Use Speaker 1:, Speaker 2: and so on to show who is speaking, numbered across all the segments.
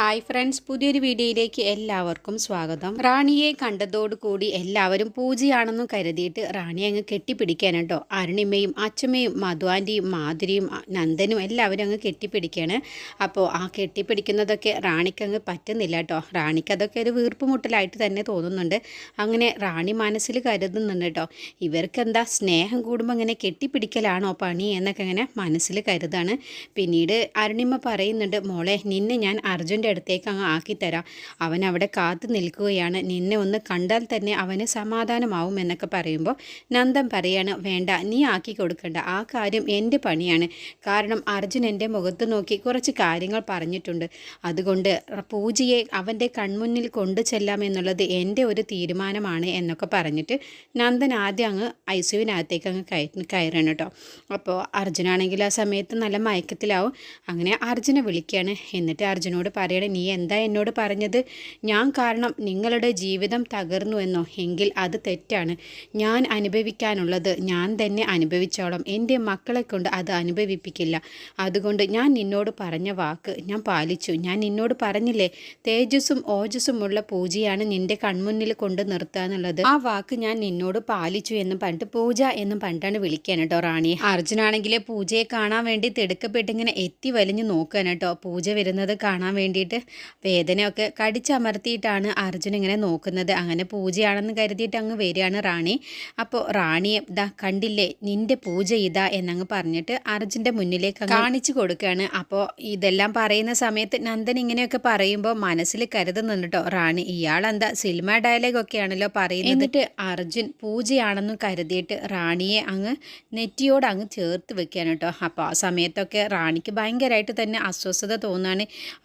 Speaker 1: Hi friends പുതിയൊരു വീഡിയോയിലേക്ക് എല്ലാവർക്കും സ്വാഗതം. റാണിയെ കണ്ടതോടുകൂടി എല്ലാവരും പൂജയാണെന്നും കരുതിയിട്ട് റാണിയെ അങ്ങ് കെട്ടിപ്പിടിക്കാൻ കേട്ടോ അരുണിമയും അച്ഛമ്മയും മധുവാന്റെയും മാധുരിയും നന്ദനും എല്ലാവരും അങ്ങ് കെട്ടിപ്പിടിക്കുകയാണ് അപ്പോൾ ആ കെട്ടിപ്പിടിക്കുന്നതൊക്കെ റാണിക്ക് അങ്ങ് പറ്റുന്നില്ല കേട്ടോ റാണിക്ക് അതൊക്കെ ഒരു വീർപ്പുമുട്ടലായിട്ട് തന്നെ തോന്നുന്നുണ്ട്. അങ്ങനെ റാണി മനസ്സിൽ കരുതുന്നുണ്ട് കേട്ടോ ഇവർക്ക് എന്താ സ്നേഹം കൂടുമ്പോൾ ഇങ്ങനെ കെട്ടിപ്പിടിക്കലാണോ പണി എന്നൊക്കെ ഇങ്ങനെ മനസ്സിൽ കരുതാണ്. പിന്നീട് അരുണിമ പറയുന്നുണ്ട് മോളെ നിന്നെ ഞാൻ അർജുന്റെ അടുത്തേക്ക് അങ്ങ് ആക്കിത്തരാം. അവൻ അവിടെ കാത്തു നിൽക്കുകയാണ്. നിന്നെ ഒന്ന് കണ്ടാൽ തന്നെ അവന് സമാധാനമാവും എന്നൊക്കെ പറയുമ്പോൾ നന്ദൻ പറയാണ് വേണ്ട നീ ആക്കി കൊടുക്കണ്ട. ആ കാര്യം എന്റെ പണിയാണ്. കാരണം അർജുൻ എന്റെ മുഖത്ത് നോക്കി കുറച്ച് കാര്യങ്ങൾ പറഞ്ഞിട്ടുണ്ട്. അതുകൊണ്ട് പൂജയെ അവന്റെ കൺമുന്നിൽ കൊണ്ടു ചെല്ലാം എന്നുള്ളത് എന്റെ ഒരു തീരുമാനമാണ് എന്നൊക്കെ പറഞ്ഞിട്ട് നന്ദൻ ആദ്യം അങ്ങ് ഐസുവിനകത്തേക്ക് അങ്ങ് കയ കയറണം കേട്ടോ. അപ്പോൾ അർജുനാണെങ്കിൽ ആ സമയത്ത് നല്ല മയക്കത്തിലാവും. അങ്ങനെ അർജുനെ വിളിക്കുകയാണ്. എന്നിട്ട് അർജുനോട് പറയണേ നീ എന്താ എന്നോട് പറഞ്ഞത്? ഞാൻ കാരണം നിങ്ങളുടെ ജീവിതം തകർന്നു എന്നോ? എങ്കിൽ അത് തെറ്റാണ്. ഞാൻ അനുഭവിക്കാനുള്ളത് ഞാൻ തന്നെ അനുഭവിച്ചോളാം. എന്റെ മക്കളെ കൊണ്ട് അത് അനുഭവിപ്പിക്കില്ല. അതുകൊണ്ട് ഞാൻ നിന്നോട് പറഞ്ഞ വാക്ക് ഞാൻ പാലിച്ചു. ഞാൻ നിന്നോട് പറഞ്ഞില്ലേ തേജസ്സും ഓജസ്സുമുള്ള പൂജയാണ് നിന്റെ കൺമുന്നിൽ കൊണ്ട് നിർത്തുക എന്നുള്ളത്. ആ വാക്ക് ഞാൻ നിന്നോട് പാലിച്ചു എന്ന് പറഞ്ഞിട്ട് പൂജ എന്നും പറഞ്ഞിട്ടാണ് വിളിക്കാൻ കേട്ടോ റാണിയെ അർജുനാണെങ്കിൽ പൂജയെ കാണാൻ വേണ്ടി തിടുക്കപ്പെട്ടിങ്ങനെ എത്തി വലിഞ്ഞു നോക്കാൻ പൂജ വരുന്നത് കാണാൻ വേണ്ടിയിട്ട് വേദനയൊക്കെ കടിച്ചമർത്തിയിട്ടാണ് അർജുൻ ഇങ്ങനെ നോക്കുന്നത്. അങ്ങനെ പൂജയാണെന്ന് കരുതിയിട്ട് അങ്ങ് വരികയാണ് റാണി. അപ്പോൾ റാണിയെ ഇതാ കണ്ടില്ലേ? നിന്റെ പൂജ ഇതാ എന്നങ്ങ് പറഞ്ഞിട്ട് അർജുന്റെ മുന്നിലേക്ക് കാണിച്ചു കൊടുക്കുകയാണ്. അപ്പോൾ ഇതെല്ലാം പറയുന്ന സമയത്ത് നന്ദൻ ഇങ്ങനെയൊക്കെ പറയുമ്പോൾ മനസ്സിൽ കരുതുന്നുണ്ട് റാണി ഇയാളെന്താ? സിനിമ ഡയലോഗ് ഒക്കെയാണല്ലോ പറയുന്നത്. എന്നിട്ട് അർജുൻ പൂജയാണെന്നും കരുതിയിട്ട് റാണിയെ അങ്ങ് നെറ്റിയോട് അങ്ങ് ചേർത്ത് വെക്കുകയാണ് കേട്ടോ അപ്പോൾ ആ സമയത്തൊക്കെ റാണിക്ക് ഭയങ്കരമായിട്ട് തന്നെ അസ്വസ്ഥത തോന്നുകയാണ്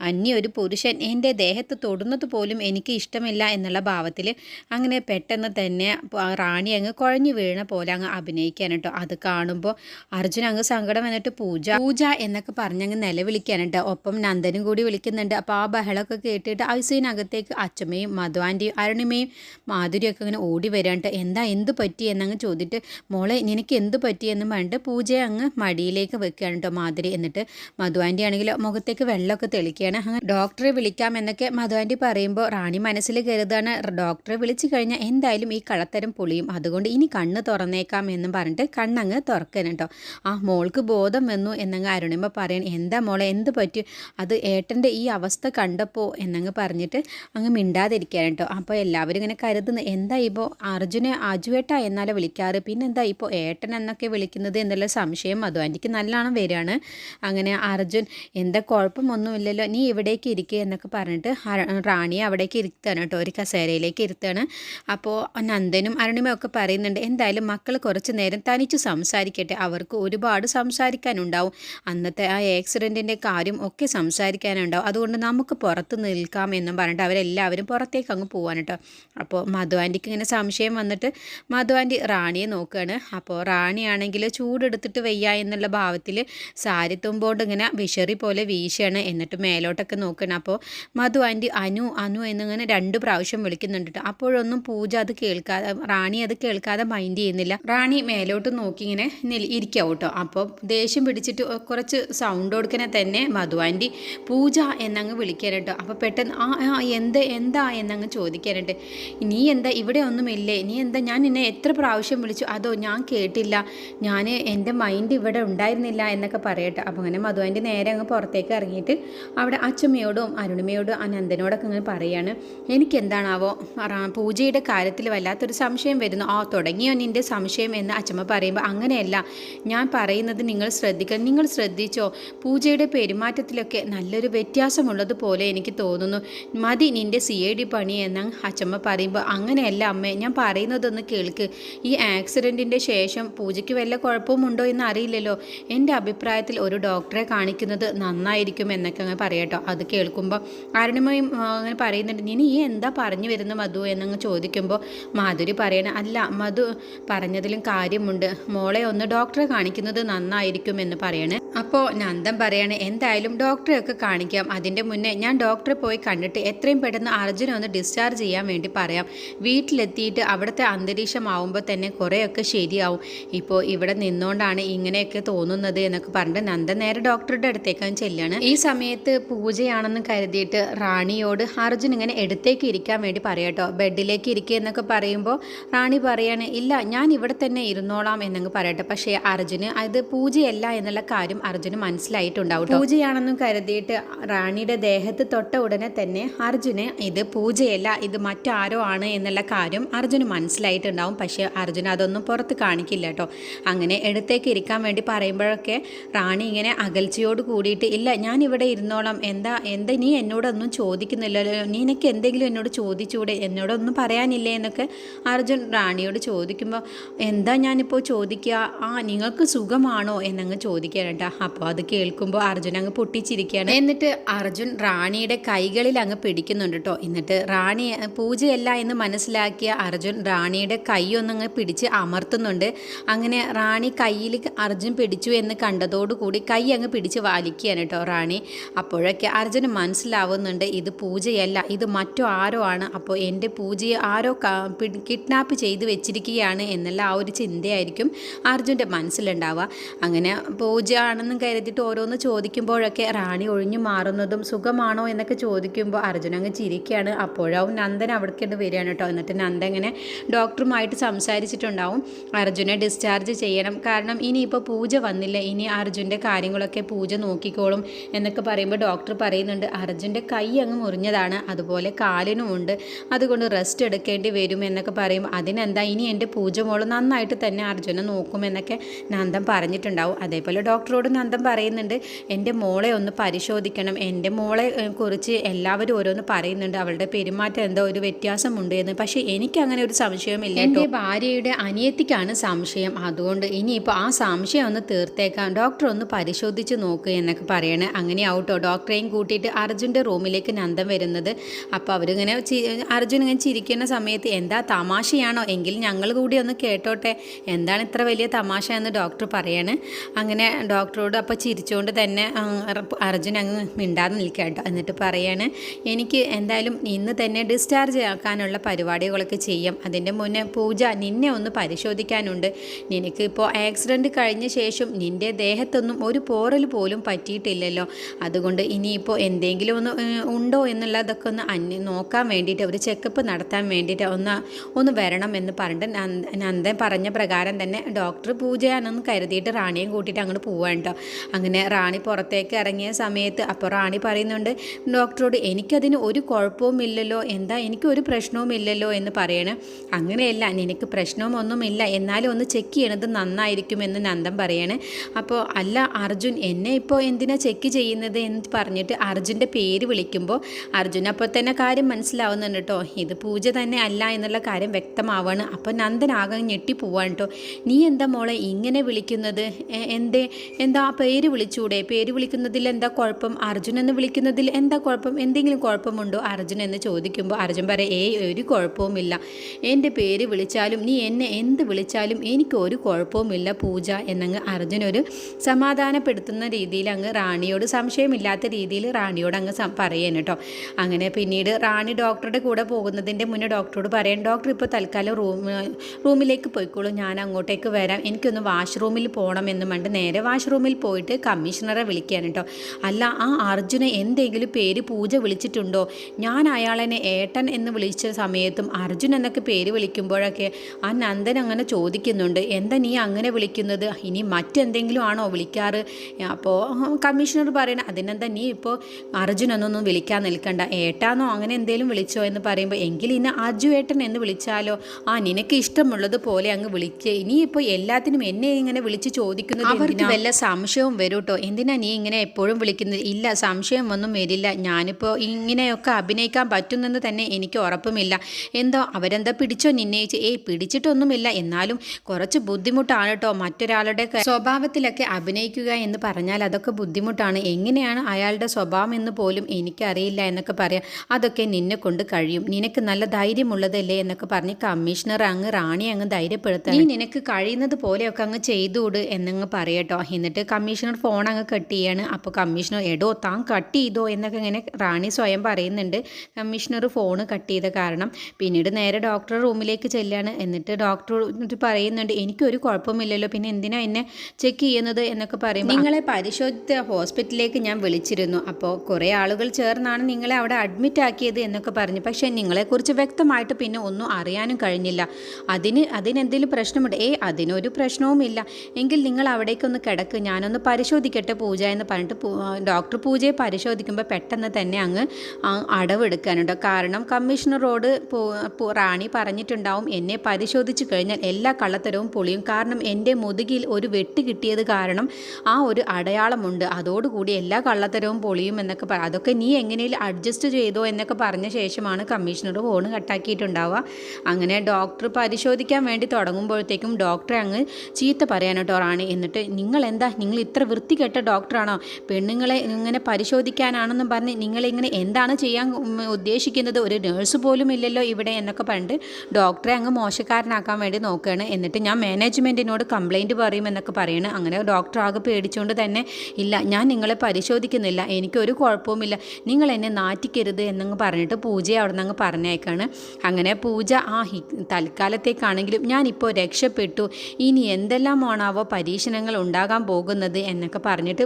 Speaker 1: അന്യ ഒരു പുരുഷൻ എന്റെ ദേഹത്ത് തൊടുന്നത് പോലും എനിക്ക് ഇഷ്ടമില്ല എന്നുള്ള ഭാവത്തിൽ അങ്ങനെ പെട്ടെന്ന് തന്നെ റാണി അങ്ങ് കുഴഞ്ഞു വീണ പോലെ അങ്ങ് അഭിനയിക്കാൻ കേട്ടോ. അത് കാണുമ്പോൾ അർജുൻ അങ്ങ് സങ്കടം വന്നിട്ട് പൂജ പൂജ എന്നൊക്കെ പറഞ്ഞങ്ങ് കേട്ടോ. ഒപ്പം നന്ദനും കൂടി വിളിക്കുന്നുണ്ട്. അപ്പോൾ ആ ബഹളമൊക്കെ കേട്ടിട്ട് ഐസിനകത്തേക്ക് അച്ചമ്മയും മധുവാന്റെയും അരുണിമയും മാധുരിയൊക്കെ ഇങ്ങനെ ഓടി വരാണ്ട് എന്താ എന്ത് പറ്റി എന്നങ്ങ് ചോദിച്ചിട്ട് മോളെ നിനക്ക് എന്ത് പറ്റി എന്ന് പറഞ്ഞിട്ട് പൂജ അങ്ങ് മടിയിലേക്ക് വെക്കുകയാണ് കേട്ടോ മാധുരി. എന്നിട്ട് മധുവാന്റെ ആണെങ്കിൽ മുഖത്തേക്ക് വെള്ളമൊക്കെ തെളിക്കുകയാണ്. അങ്ങനെ ഡോക്ടറെ വിളിക്കാം എന്നൊക്കെ മധുവാന്റെ പറയുമ്പോൾ റാണി മനസ്സിൽ കരുതാണ് ഡോക്ടറെ വിളിച്ചു കഴിഞ്ഞാൽ എന്തായാലും ഈ കള്ളത്തരം പൊളിയും. അതുകൊണ്ട് ഇനി കണ്ണ് തുറന്നേക്കാം എന്നും പറഞ്ഞിട്ട് കണ്ണങ്ങ് തുറക്കണം കേട്ടോ ആ മോൾക്ക് ബോധം വന്നു എന്നങ്ങ് അരുണിമ പറയണം. എന്താ മോളെ എന്ത് പറ്റി? അത് ഏട്ടന്റെ ഈ അവസ്ഥ കണ്ടപ്പോൾ എന്നങ്ങ് പറഞ്ഞിട്ട് അങ്ങ് മിണ്ടാതിരിക്കാൻ കേട്ടോ അപ്പോൾ എല്ലാവരും ഇങ്ങനെ കരുതുന്നു. എന്താ ഇപ്പോൾ അർജുനെ അജുവേട്ട എന്നാലേ വിളിക്കാറ്? പിന്നെന്താ ഇപ്പോൾ ഏട്ടൻ എന്നൊക്കെ വിളിക്കുന്നത് എന്നുള്ള സംശയം മധുവാന്റിക്ക് നല്ലോണം വരികയാണ്. അങ്ങനെ അർജുൻ എന്താ കുഴപ്പമൊന്നുമില്ലല്ലോ നീ ഇവിടേക്ക് ഇരിക്കുക എന്നൊക്കെ പറഞ്ഞിട്ട് റാണിയെ അവിടേക്ക് ഇരുത്താണ് കേട്ടോ. ഒരു കസേരയിലേക്ക് ഇരുത്താണ്. അപ്പോൾ നന്ദനും അരുണിമയും ഒക്കെ പറയുന്നുണ്ട് എന്തായാലും മക്കൾ കുറച്ച് നേരം തനിച്ച് സംസാരിക്കട്ടെ. അവർക്ക് ഒരുപാട് സംസാരിക്കാനുണ്ടാവും. അന്നത്തെ ആ ആക്സിഡന്റിന്റെ കാര്യം ഒക്കെ സംസാരിക്കാനുണ്ടാവും. അതുകൊണ്ട് നമുക്ക് പുറത്ത് നിൽക്കാം എന്നും പറഞ്ഞിട്ട് അവരെല്ലാവരും പുറത്തേക്ക് അങ്ങ് പോവാൻ കേട്ടോ. അപ്പോൾ മധു ഇങ്ങനെ സംശയം വന്നിട്ട് മധു റാണിയെ നോക്കുകയാണ് അപ്പോൾ റാണിയാണെങ്കിൽ ചൂടെടുത്തിട്ട് വയ്യ എന്നുള്ള ഭാവത്തിൽ സാരി തുമ്പോണ്ട് ഇങ്ങനെ വിഷറി പോലെ വീശുകയാണ് എന്നിട്ട് മേലോട്ടൊക്കെ നോക്കണം. അപ്പോൾ മധു ആന്റി അനു അനു എന്നിങ്ങനെ രണ്ട് പ്രാവശ്യം വിളിക്കുന്നുണ്ട് കേട്ടോ അപ്പോഴൊന്നും പൂജ അത് കേൾക്കാതെ റാണി അത് കേൾക്കാതെ മൈൻഡ് ചെയ്യുന്നില്ല. റാണി മേലോട്ട് നോക്കി ഇങ്ങനെ ഇരിക്കാവും കേട്ടോ അപ്പോൾ ദേഷ്യം പിടിച്ചിട്ട് കുറച്ച് സൗണ്ട് കൊടുക്കണേ തന്നെ മധു ആന്റി പൂജ എന്നങ്ങ് വിളിക്കാൻ അപ്പോൾ പെട്ടെന്ന് ആ ആ എന്ത് എന്താ എന്നങ്ങ് ചോദിക്കാനുണ്ട് നീ എന്താ ഇവിടെ ഒന്നുമില്ലേ? നീ എന്താ ഞാൻ നിന്നെ എത്ര പ്രാവശ്യം വിളിച്ചു? അതോ ഞാൻ കേട്ടില്ല. ഞാൻ എന്റെ മൈൻഡ് ഇവിടെ ഉണ്ടായിരുന്നില്ല എന്നൊക്കെ പറയട്ടെ. അപ്പോൾ അങ്ങനെ മധു ആന്റി നേരെ അങ്ങ് പുറത്തേക്ക് ഇറങ്ങിയിട്ട് അവിടെ അച്ഛമ്മയോടും അരുണിമയോടും അനന്തനോടൊക്കെ ഇങ്ങനെ പറയാണ് എനിക്കെന്താണാവോ പൂജയുടെ കാര്യത്തിൽ വല്ലാത്തൊരു സംശയം വരുന്നു. ആ തുടങ്ങിയോ നിന്റെ സംശയം എന്ന് അച്ഛമ്മ പറയുമ്പോൾ അങ്ങനെയല്ല. ഞാൻ പറയുന്നത് നിങ്ങൾ ശ്രദ്ധിക്കണം. നിങ്ങൾ ശ്രദ്ധിച്ചോ? പൂജയുടെ പെരുമാറ്റത്തിലൊക്കെ നല്ലൊരു വ്യത്യാസമുള്ളത് പോലെ എനിക്ക് തോന്നുന്നു. മതി നിന്റെ സി ഐ ഡി പണി എന്ന് അച്ഛമ്മ പറയുമ്പോൾ അങ്ങനെയല്ല അമ്മേ ഞാൻ പറയുന്നതൊന്ന് കേൾക്ക്. ഈ ആക്സിഡന്റിന്റെ ശേഷം പൂജയ്ക്ക് വല്ല കുഴപ്പമുണ്ടോ എന്ന് അറിയില്ലല്ലോ. എന്റെ അഭിപ്രായത്തിൽ ഒരു ഡോക്ടറെ കാണിക്കുന്നത് നന്നായിരിക്കും എന്നൊക്കെ അങ്ങ് പറയട്ടോ. അത് കേൾക്കുമ്പോൾ അരുണിമയും അങ്ങനെ പറയുന്നുണ്ട് നീ ഈ എന്താ പറഞ്ഞു വരുന്ന മധു? എന്നങ്ങ് ചോദിക്കുമ്പോൾ മാധുരി പറയണ അല്ല മധു പറഞ്ഞതിലും കാര്യമുണ്ട്. മോളെ ഒന്ന് ഡോക്ടറെ കാണിക്കുന്നത് നന്നായിരിക്കും എന്ന് പറയണേ. അപ്പോൾ നന്ദൻ പറയണേ എന്തായാലും ഡോക്ടറെ ഒക്കെ കാണിക്കാം. അതിന്റെ മുന്നേ ഞാൻ ഡോക്ടറെ പോയി കണ്ടിട്ട് എത്രയും പെട്ടെന്ന് അർജുനെ ഒന്ന് ഡിസ്ചാർജ് ചെയ്യാൻ വേണ്ടി പറയാം. വീട്ടിലെത്തിയിട്ട് അവിടുത്തെ അന്തരീക്ഷമാവുമ്പോൾ തന്നെ കുറേയൊക്കെ ശരിയാവും. ഇപ്പോൾ ഇവിടെ നിന്നുകൊണ്ടാണ് ഇങ്ങനെയൊക്കെ തോന്നുന്നത് എന്നൊക്കെ പറഞ്ഞിട്ട് നന്ദൻ നേരെ ഡോക്ടറുടെ അടുത്തേക്കാണ് ചെല്ലാണ്. ഈ സമയത്ത് പൂജയാണെന്ന് കരുതിയിട്ട് റാണിയോട് അർജുൻ ഇങ്ങനെ എടുത്തേക്ക് ഇരിക്കാൻ വേണ്ടി പറയട്ടോ ബെഡിലേക്ക് ഇരിക്കുക എന്നൊക്കെ പറയുമ്പോൾ റാണി പറയാണ് ഇല്ല ഞാൻ ഇവിടെ തന്നെ ഇരുന്നോളാം എന്നങ്ങ് പറയട്ടെ. പക്ഷേ അർജുന് അത് പൂജയല്ല എന്നുള്ള കാര്യം അർജുന് മനസ്സിലായിട്ടുണ്ടാവും ട്ടോ. പൂജയാണെന്നും കരുതിയിട്ട് റാണിയുടെ ദേഹത്ത് തൊട്ട ഉടനെ തന്നെ അർജുന് ഇത് പൂജയല്ല ഇത് മറ്റാരോ ആണ് എന്നുള്ള കാര്യം അർജുന് മനസ്സിലായിട്ടുണ്ടാവും. പക്ഷേ അർജുൻ അതൊന്നും പുറത്ത് കാണിക്കില്ല കേട്ടോ. അങ്ങനെ എടുത്തേക്ക് ഇരിക്കാൻ വേണ്ടി പറയുമ്പോഴൊക്കെ റാണി ഇങ്ങനെ അകൽച്ചയോട് കൂടിയിട്ട് ഇല്ല ഞാൻ ഇവിടെ ഇരുന്നോളാം. എന്താ എന്താ നീ എന്നോടൊന്നും ചോദിക്കുന്നില്ലല്ലോ നിനക്ക് എന്തെങ്കിലും എന്നോട് ചോദിച്ചൂടെ? എന്നോടൊന്നും പറയാനില്ലേ എന്നൊക്കെ അർജുൻ റാണിയോട് ചോദിക്കുമ്പോൾ എന്താ ഞാനിപ്പോൾ ചോദിക്കുക ആ നിങ്ങൾക്ക് സുഖമാണോ എന്നങ്ങ് ചോദിക്കാനട്ടാ അപ്പോൾ അത് കേൾക്കുമ്പോൾ അർജുൻ അങ്ങ് പൊട്ടിച്ചിരിക്കുകയാണ്. എന്നിട്ട് അർജുൻ റാണിയുടെ കൈകളിൽ അങ്ങ് പിടിക്കുന്നുണ്ട് കേട്ടോ. എന്നിട്ട് റാണി പൂജയല്ല എന്ന് മനസ്സിലാക്കിയ അർജുൻ റാണിയുടെ കൈ ഒന്നങ്ങ് പിടിച്ച് അമർത്തുന്നുണ്ട്. അങ്ങനെ റാണി കയ്യിൽ അർജുൻ പിടിച്ചു എന്ന് കണ്ടതോടുകൂടി കൈ അങ്ങ് പിടിച്ച് വലിക്കുകയാണ് കേട്ടോ റാണി. അപ്പോഴൊക്കെ അർജുന് മനസ്സിലാവുന്നുണ്ട് ഇത് പൂജയല്ല ഇത് മറ്റോ ആരോ ആണ്. അപ്പോൾ എന്റെ പൂജയെ ആരോ കിഡ്നാപ്പ് ചെയ്ത് വെച്ചിരിക്കുകയാണ് എന്നുള്ള ആ ഒരു ചിന്തയായിരിക്കും അർജുന്റെ മനസ്സിലുണ്ടാവുക. അങ്ങനെ പൂജ ആണെന്നും കരുതിയിട്ട് ഓരോന്ന് ചോദിക്കുമ്പോഴൊക്കെ റാണി ഒഴിഞ്ഞു മാറുന്നതും സുഖമാണോ എന്നൊക്കെ ചോദിക്കുമ്പോൾ അർജുൻ അങ്ങ് ചിരിക്കുകയാണ്. അപ്പോഴാവും നന്ദൻ അവിടേക്ക് വരികയാണ് കേട്ടോ. എന്നിട്ട് നന്ദൻ ഇങ്ങനെ ഡോക്ടറുമായിട്ട് സംസാരിച്ചിട്ടുണ്ടാവും. അർജുനെ ഡിസ്ചാർജ് ചെയ്യണം. കാരണം ഇനിയിപ്പോൾ പൂജ വന്നില്ല. ഇനി അർജുന്റെ കാര്യങ്ങളൊക്കെ പൂജ നോക്കിക്കോളും എന്നൊക്കെ പറയുമ്പോൾ ഡോക്ടർ പറയുന്നുണ്ട് അർജുന്റെ കൈ അങ്ങ് മുറിഞ്ഞതാണ് അതുപോലെ കാലിനും ഉണ്ട്. അതുകൊണ്ട് റെസ്റ്റ് എടുക്കേണ്ടി വരും എന്നൊക്കെ പറയും അതിനെന്താ ഇനി എന്റെ പൂജ മോൾ നന്നായിട്ട് തന്നെ അർജുനെ നോക്കുമെന്നൊക്കെ നന്ദൻ പറഞ്ഞിട്ടുണ്ടാവും. അതേപോലെ ഡോക്ടറോട് നന്ദൻ പറയുന്നുണ്ട് എന്റെ മോളെ ഒന്ന് പരിശോധിക്കണം. എന്റെ മോളെ കുറിച്ച് എല്ലാവരും ഓരോന്ന് പറയുന്നുണ്ട്. അവളുടെ പെരുമാറ്റം എന്തോ ഒരു വ്യത്യാസമുണ്ട് എന്ന്. പക്ഷേ എനിക്ക് അങ്ങനെ ഒരു സംശയമില്ല എന്റെ ഭാര്യയുടെ അനിയത്തിക്കാണ് സംശയം. അതുകൊണ്ട് ഇനിയിപ്പോൾ ആ സംശയം ഒന്ന് തീർത്തേക്കാം. ഡോക്ടർ ഒന്ന് പരിശോധിച്ച് നോക്കുക എന്നൊക്കെ പറയണേ. അങ്ങനെ ആവട്ടോ. ഡോക്ടറെയും കൂട്ടിയിട്ട് അർജുന്റെ റൂമിലേക്ക് നന്ദൻ വരുന്നത്. അപ്പോൾ അവരിങ്ങനെ അർജുൻ ഇങ്ങനെ ചിരിക്കുന്ന സമയത്ത് എന്താ തമാശയാണോ? എങ്കിൽ ഞങ്ങൾ കൂടി ഒന്ന് കേട്ടോട്ടെ. എന്താണ് ഇത്ര വലിയ തമാശ എന്ന് ഡോക്ടർ പറയാണ്. അങ്ങനെ ഡോക്ടറോട് അപ്പോൾ ചിരിച്ചുകൊണ്ട് തന്നെ അർജുൻ അങ്ങ് മിണ്ടാതെ നിൽക്കുക കേട്ടോ. എന്നിട്ട് പറയാണ് എനിക്ക് എന്തായാലും ഇന്ന് തന്നെ ഡിസ്ചാർജ് ആക്കാനുള്ള പരിപാടികളൊക്കെ ചെയ്യാം. അതിന്റെ മുന്നേ പൂജ നിന്നെ ഒന്ന് പരിശോധിക്കാനുണ്ട്. നിനക്ക് ഇപ്പോൾ ആക്സിഡന്റ് കഴിഞ്ഞ ശേഷം നിന്റെ ദേഹത്തൊന്നും ഒരു പോറൽ പോലും പറ്റിയിട്ടില്ലല്ലോ. അതുകൊണ്ട് ഇനിയിപ്പോൾ എന്തെങ്കിലും ഒന്ന് ഉണ്ടോ എന്നുള്ളതൊക്കെ ഒന്ന് അന്യ നോക്കാൻ വേണ്ടിയിട്ട് ഒരു ചെക്കപ്പ് നടത്താൻ വേണ്ടിയിട്ട് ഒന്ന് ഒന്ന് വരണം എന്ന് പറഞ്ഞിട്ട് നന്ദ നന്ദൻ പറഞ്ഞ പ്രകാരം തന്നെ ഡോക്ടർ പൂജയാണെന്ന് കരുതിയിട്ട് റാണിയും കൂട്ടിയിട്ട് അങ്ങോട്ട് പോവാൻ കേട്ടോ. അങ്ങനെ റാണി പുറത്തേക്ക് ഇറങ്ങിയ സമയത്ത് അപ്പോൾ റാണി പറയുന്നുണ്ട് ഡോക്ടറോട് എനിക്കതിന് ഒരു കുഴപ്പവും ഇല്ലല്ലോ എന്താ എനിക്ക് ഒരു പ്രശ്നവുമില്ലല്ലോ എന്ന് പറയണേ. അങ്ങനെയല്ല നിനക്ക് പ്രശ്നമൊന്നുമില്ല എന്നാലും ഒന്ന് ചെക്ക് ചെയ്യണത് നന്നായിരിക്കുമെന്ന് നന്ദൻ പറയണേ. അപ്പോൾ അല്ല അർജുൻ എന്നെ ഇപ്പോൾ എന്തിനാ ചെക്ക് ചെയ്യുന്നത് എന്ന് പറഞ്ഞിട്ട് അർജുന്റെ പേര് വിളിക്കുമ്പോൾ അർജുൻ അപ്പോൾ തന്നെ കാര്യം മനസ്സിലാവുന്നുണ്ട് കേട്ടോ ഇത് പൂജ തന്നെ അല്ല എന്നുള്ള കാര്യം വ്യക്തമാവാണ്. അപ്പോൾ നന്ദൻ ആകെ ഞെട്ടിപ്പോവാണ് കേട്ടോ നീ എന്താ മോളെ ഇങ്ങനെ വിളിക്കുന്നത്? എന്തേ? എന്താ ആ പേര് വിളിച്ചൂടെ? പേര് വിളിക്കുന്നതിൽ എന്താ കുഴപ്പം? അർജുൻ എന്ന് വിളിക്കുന്നതിൽ എന്താ കുഴപ്പം? എന്തെങ്കിലും കുഴപ്പമുണ്ടോ? അർജുൻ എന്ന് ചോദിക്കുമ്പോൾ അർജുൻ പറയും ഏയ് ഒരു കുഴപ്പവുമില്ല. എന്റെ പേര് വിളിച്ചാലും നീ എന്നെ എന്ത് വിളിച്ചാലും എനിക്ക് ഒരു കുഴപ്പവുമില്ല പൂജ. എന്നങ്ങ് അർജുൻ ഒരു സമാധാനപ്പെടുത്തുന്ന രീതിയിൽ അങ്ങ് റാണിയോട് സംശയമില്ലാത്ത രീതിയിൽ റാണിയോട് അങ്ങ് പറയാണ് കേട്ടോ അങ്ങനെ പിന്നീട് റാണി ഡോക്ടറുടെ കൂടെ പോകുന്നതിന്റെ മുന്നേ ഡോക്ടറോട് പറയാൻ ഡോക്ടർ ഇപ്പോൾ തൽക്കാലം റൂം റൂമിലേക്ക് പോയിക്കോളൂ. ഞാൻ അങ്ങോട്ടേക്ക് വരാം. എനിക്കൊന്ന് വാഷ്റൂമിൽ പോകണം എന്ന് പറഞ്ഞിട്ട് നേരെ വാഷ്റൂമിൽ പോയിട്ട് കമ്മീഷണറെ വിളിക്കാൻ കേട്ടോ അല്ല ആ അർജുനെ എന്തെങ്കിലും പേര് പൂജ വിളിച്ചിട്ടുണ്ടോ? ഞാൻ അയാളെന്നെ ഏട്ടൻ എന്ന് വിളിച്ച സമയത്തും അർജുൻ എന്നൊക്കെ പേര് വിളിക്കുമ്പോഴൊക്കെ ആ നന്ദൻ അങ്ങനെ ചോദിക്കുന്നുണ്ട്. എന്താ നീ അങ്ങനെ വിളിക്കുന്നത്? ഇനി മറ്റെന്തെങ്കിലും ആണോ വിളിക്കാറ്? അപ്പോൾ കമ്മീഷണർ പറയണ അതിനെന്താ നീ ഇപ്പോൾ അർജുൻ എന്നൊന്നും വിളിക്കാൻ നിൽക്കണ്ട. ഏട്ടാന്നോ അങ്ങനെ എന്തേലും വിളിച്ചോ എന്ന് പറയുമ്പോൾ എങ്കിൽ ഇന്ന് അജു ഏട്ടൻ എന്ന് വിളിച്ചാലോ? ആ നിനക്ക് ഇഷ്ടമുള്ളത് പോലെ അങ്ങ് വിളിക്കുക ഇനിയിപ്പോൾ എല്ലാത്തിനും എന്നെ ഇങ്ങനെ വിളിച്ച് ചോദിക്കുന്നത് അവർക്ക് വല്ല സംശയവും വരും കേട്ടോ എന്തിനാ നീ ഇങ്ങനെ എപ്പോഴും വിളിക്കുന്നത്? ഇല്ല സംശയം ഒന്നും വരില്ല. ഞാനിപ്പോൾ ഇങ്ങനെയൊക്കെ അഭിനയിക്കാൻ പറ്റുന്നെന്ന് തന്നെ എനിക്ക് ഉറപ്പുമില്ല. എന്തോ അവരെന്താ പിടിച്ചോ നിന്നെ? ചോദിച്ചു ഏയ് പിടിച്ചിട്ടൊന്നുമില്ല. എന്നാലും കുറച്ച് ബുദ്ധിമുട്ടാണ് കേട്ടോ മറ്റൊരാളുടെ സ്വഭാവത്തിലൊക്കെ അഭിനയിക്കുക എന്ന് പറഞ്ഞാൽ അതൊക്കെ ബുദ്ധിമുട്ടാണ്. എങ്ങനെയാണ് അയാളുടെ സ്വഭാവം എന്ന് പോലും എനിക്കറിയില്ല എന്നൊക്കെ പറയാം. അതൊക്കെ നിന്നെ കൊണ്ട് കഴിയും. നിനക്ക് നല്ല ധൈര്യമുള്ളതല്ലേ എന്നൊക്കെ പറഞ്ഞ് കമ്മീഷണർ അങ്ങ് റാണി അങ്ങ് ധൈര്യപ്പെടുത്താൻ നീ നിനക്ക് കഴിയുന്നത് പോലെയൊക്കെ അങ്ങ് ചെയ്തുകൂട് എന്നങ്ങ് പറയട്ടോ. എന്നിട്ട് കമ്മീഷണർ ഫോൺ അങ്ങ് കട്ട് ചെയ്യാണ്. അപ്പോൾ കമ്മീഷണർ എടോ താൻ കട്ട് ചെയ്തോ എന്നൊക്കെ ഇങ്ങനെ റാണി സ്വയം പറയുന്നുണ്ട്. കമ്മീഷണർ ഫോൺ കട്ട് ചെയ്ത കാരണം പിന്നീട് നേരെ ഡോക്ടർ റൂമിലേക്ക് ചെല്ലാണ്. എന്നിട്ട് ഡോക്ടർ പറയുന്നുണ്ട് എനിക്കൊരു കുഴപ്പമില്ലല്ലോ. പിന്നെ എന്തിനാ എന്നെ ചെക്ക് ചെയ്യുന്നത്? എന്നൊക്കെ പറയുമ്പോൾ നിങ്ങളെ പരിശോധിച്ച ഹോസ്പിറ്റലിലേക്ക് ഞാൻ വിളിച്ചിരുന്നു. അപ്പോൾ കുറേ ആളുകൾ ചേർന്നാണ് നിങ്ങളെ അവിടെ അഡ്മിറ്റ് ആക്കിയത് എന്നൊക്കെ പറഞ്ഞു. പക്ഷേ നിങ്ങളെക്കുറിച്ച് വ്യക്തമായിട്ട് പിന്നെ ഒന്നും അറിയാനും കഴിഞ്ഞില്ല. അതിന് അതിനെന്തെങ്കിലും പ്രശ്നമുണ്ട്? ഏ അതിനൊരു പ്രശ്നവുമില്ല എങ്കിൽ നിങ്ങൾ അവിടേക്കൊന്ന് കിടക്ക്. ഞാനൊന്ന് പരിശോധിക്കട്ടെ പൂജ എന്ന് പറഞ്ഞിട്ട് ഡോക്ടർ പൂജയെ പരിശോധിക്കുമ്പോൾ പെട്ടെന്ന് തന്നെ അങ്ങ് അടവെടുക്കാനുണ്ടോ. കാരണം കമ്മീഷണറോട് റാണി പറഞ്ഞിട്ടുണ്ടാവും. എന്നെ പരിശോധിച്ച് കഴിഞ്ഞാൽ എല്ലാ കള്ളത്തരവും പൊളിയും. കാരണം എന്റെ മുതുകിൽ ഒരു വെട്ട് കിട്ടിയത് കാരണം ആ ഒരു അടയാളമുണ്ട്. അതോടുകൂടി എല്ലാ കള്ളത്തരവും പൊളിയും. എന്നൊക്കെ പറ അതൊക്കെ നീ എങ്ങനെയും അഡ്ജസ്റ്റ് ചെയ്തോ എന്നൊക്കെ പറഞ്ഞ ശേഷമാണ് കമ്മീഷണർ ഫോൺ കട്ടാക്കിയിട്ടുണ്ടാവുക അങ്ങനെ ഡോക്ടർ പരിശോധിക്കാൻ വേണ്ടി തുടങ്ങുമ്പോഴത്തേക്കും ഡോക്ടറെ അങ്ങ് ചീത്ത പറയാനോ റാണി. എന്നിട്ട് നിങ്ങൾ എന്താ നിങ്ങൾ ഇത്ര വൃത്തികെട്ട ഡോക്ടറാണോ പെണ്ണുങ്ങളെ ഇങ്ങനെ പരിശോധിക്കാനാണെന്നും പറഞ്ഞ് നിങ്ങളിങ്ങനെ എന്താണ് ചെയ്യാൻ ഉദ്ദേശിക്കുന്നത്? ഒരു നേഴ്സ് പോലും ഇല്ലല്ലോ ഇവിടെ എന്നൊക്കെ പറഞ്ഞിട്ട് ഡോക്ടറെ അങ്ങ് മോശക്കാരനാക്കാൻ വേണ്ടി നോക്കുകയാണ്. എന്നിട്ട് ഞാൻ മാനേജ്മെന്റിനോട് പറയും എന്നൊക്കെ പറയണ്. അങ്ങനെ ഡോക്ടർ ആകെ പേടിച്ചുകൊണ്ട് തന്നെ ഇല്ല ഞാൻ നിങ്ങളെ പരിശോധിക്കുന്നില്ല. എനിക്കൊരു കുഴപ്പവുമില്ല. നിങ്ങൾ എന്നെ നാറ്റിക്കരുത് എന്നങ്ങ് പറഞ്ഞിട്ട് പൂജ അവിടെ നിന്ന് അങ്ങ് പറഞ്ഞേക്കാണ് അങ്ങനെ പൂജ ആ ഹി തൽക്കാലത്തേക്കാണെങ്കിലും ഞാനിപ്പോൾ രക്ഷപ്പെട്ടു. ഇനി എന്തെല്ലാം ആണാവോ പരീക്ഷണങ്ങൾ ഉണ്ടാകാൻ പോകുന്നത് എന്നൊക്കെ പറഞ്ഞിട്ട്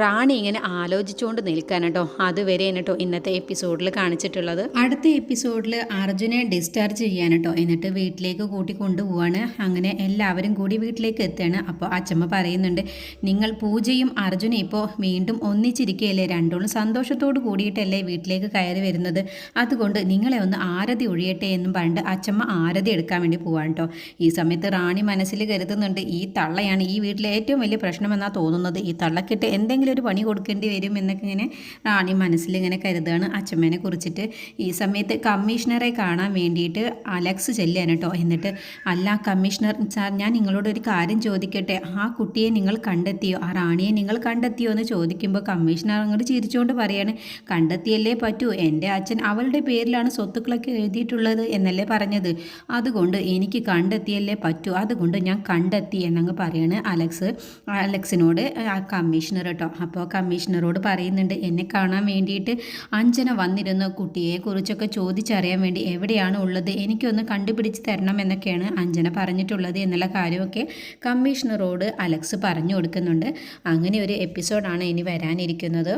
Speaker 1: റാണി ഇങ്ങനെ ആലോചിച്ചുകൊണ്ട് നിൽക്കാൻ കേട്ടോ. അതുവരെ കേട്ടോ ഇന്നത്തെ എപ്പിസോഡിൽ കാണിച്ചിട്ടുള്ളത്. അടുത്ത എപ്പിസോഡിൽ അർജുനെ ഡിസ്ചാർജ് ചെയ്യാൻ കേട്ടോ. എന്നിട്ട് വീട്ടിലേക്ക് കൂട്ടി കൊണ്ടുപോവാണ്. അങ്ങനെ എല്ലാവരും കൂടി വീട്ടിലേക്ക് എത്തുകയാണ്. അപ്പോൾ അച്ചമ്മ പറയുന്നുണ്ട് നിങ്ങൾ പൂജയും അർജുനും ഇപ്പോൾ വീണ്ടും ഒന്നിച്ചിരിക്കുകയല്ലേ? രണ്ടോളും സന്തോഷത്തോടു കൂടിയിട്ടല്ലേ വീട്ടിലേക്ക് കയറി വരുന്നത്? അതുകൊണ്ട് നിങ്ങളെ ഒന്ന് ആരതി ഒഴിയട്ടെ എന്നും പറഞ്ഞിട്ട് അച്ചമ്മ ആരതി എടുക്കാൻ വേണ്ടി പോവാണ് കേട്ടോ ഈ സമയത്ത് റാണി മനസ്സിൽ കരുതുന്നുണ്ട് ഈ തള്ളയാണ് ഈ വീട്ടിലെ ഏറ്റവും വലിയ പ്രശ്നമെന്നാണ് തോന്നുന്നത്. ഈ തള്ളക്കിട്ട് എന്തെങ്കിലും ഒരു പണി കൊടുക്കേണ്ടി വരും എന്നൊക്കെ ഇങ്ങനെ റാണി മനസ്സിൽ ഇങ്ങനെ കരുതുകയാണ് അച്ചമ്മേനെ കുറിച്ചിട്ട്. ഈ സമയത്ത് കമ്മീഷണറെ കാണാൻ വേണ്ടിയിട്ട് അലക്സ് ചെല്ലാണ് കേട്ടോ എന്നിട്ട് അല്ല കമ്മീഷണർ സാർ ഞാൻ നിങ്ങളോട് ഒരു കാര്യം ചോദിക്കട്ടെ. ആ കുട്ടിയെ നിങ്ങൾ കണ്ടെത്തിയോ? ആ റാണിയെ നിങ്ങൾ കണ്ടെത്തിയോ? എന്ന് ചോദിക്കുമ്പോൾ കമ്മീഷണർ അങ്ങോട്ട് ചിരിച്ചുകൊണ്ട് പറയാണ് കണ്ടെത്തിയല്ലേ പറ്റൂ എന്റെ അച്ഛൻ അവളുടെ പേരിലാണ് സ്വത്തുക്കളൊക്കെ എഴുതിയിട്ടുള്ളത് എന്നല്ലേ പറഞ്ഞത്? അതുകൊണ്ട് എനിക്ക് കണ്ടെത്തിയല്ലേ പറ്റൂ അതുകൊണ്ട് ഞാൻ കണ്ടെത്തി എന്നങ്ങ് പറയാണ് അലക്സ്. അലക്സിനോട് ആ കമ്മീഷണർ കേട്ടോ അപ്പോൾ കമ്മീഷണറോട് പറയുന്നുണ്ട് എന്നെ കാണാൻ വേണ്ടിയിട്ട് അഞ്ജന വന്നിരുന്നു കുട്ടിയെക്കുറിച്ചൊക്കെ ചോദിച്ചറിയാൻ വേണ്ടി എവിടെയാണ് ഉള്ളത് എനിക്കൊന്ന് കണ്ടുപിടിച്ച് തരണം എന്നൊക്കെയാണ് അഞ്ജന പറഞ്ഞിട്ടുള്ളത് എന്നുള്ള കാര്യമൊക്കെ കമ്മീഷണറോട് അലക്സ് പറഞ്ഞു കൊടുക്കുന്നുണ്ട്. അങ്ങനെ ഒരു എപ്പിസോഡാണ് ഇനി വരാനിരിക്കുന്നത്.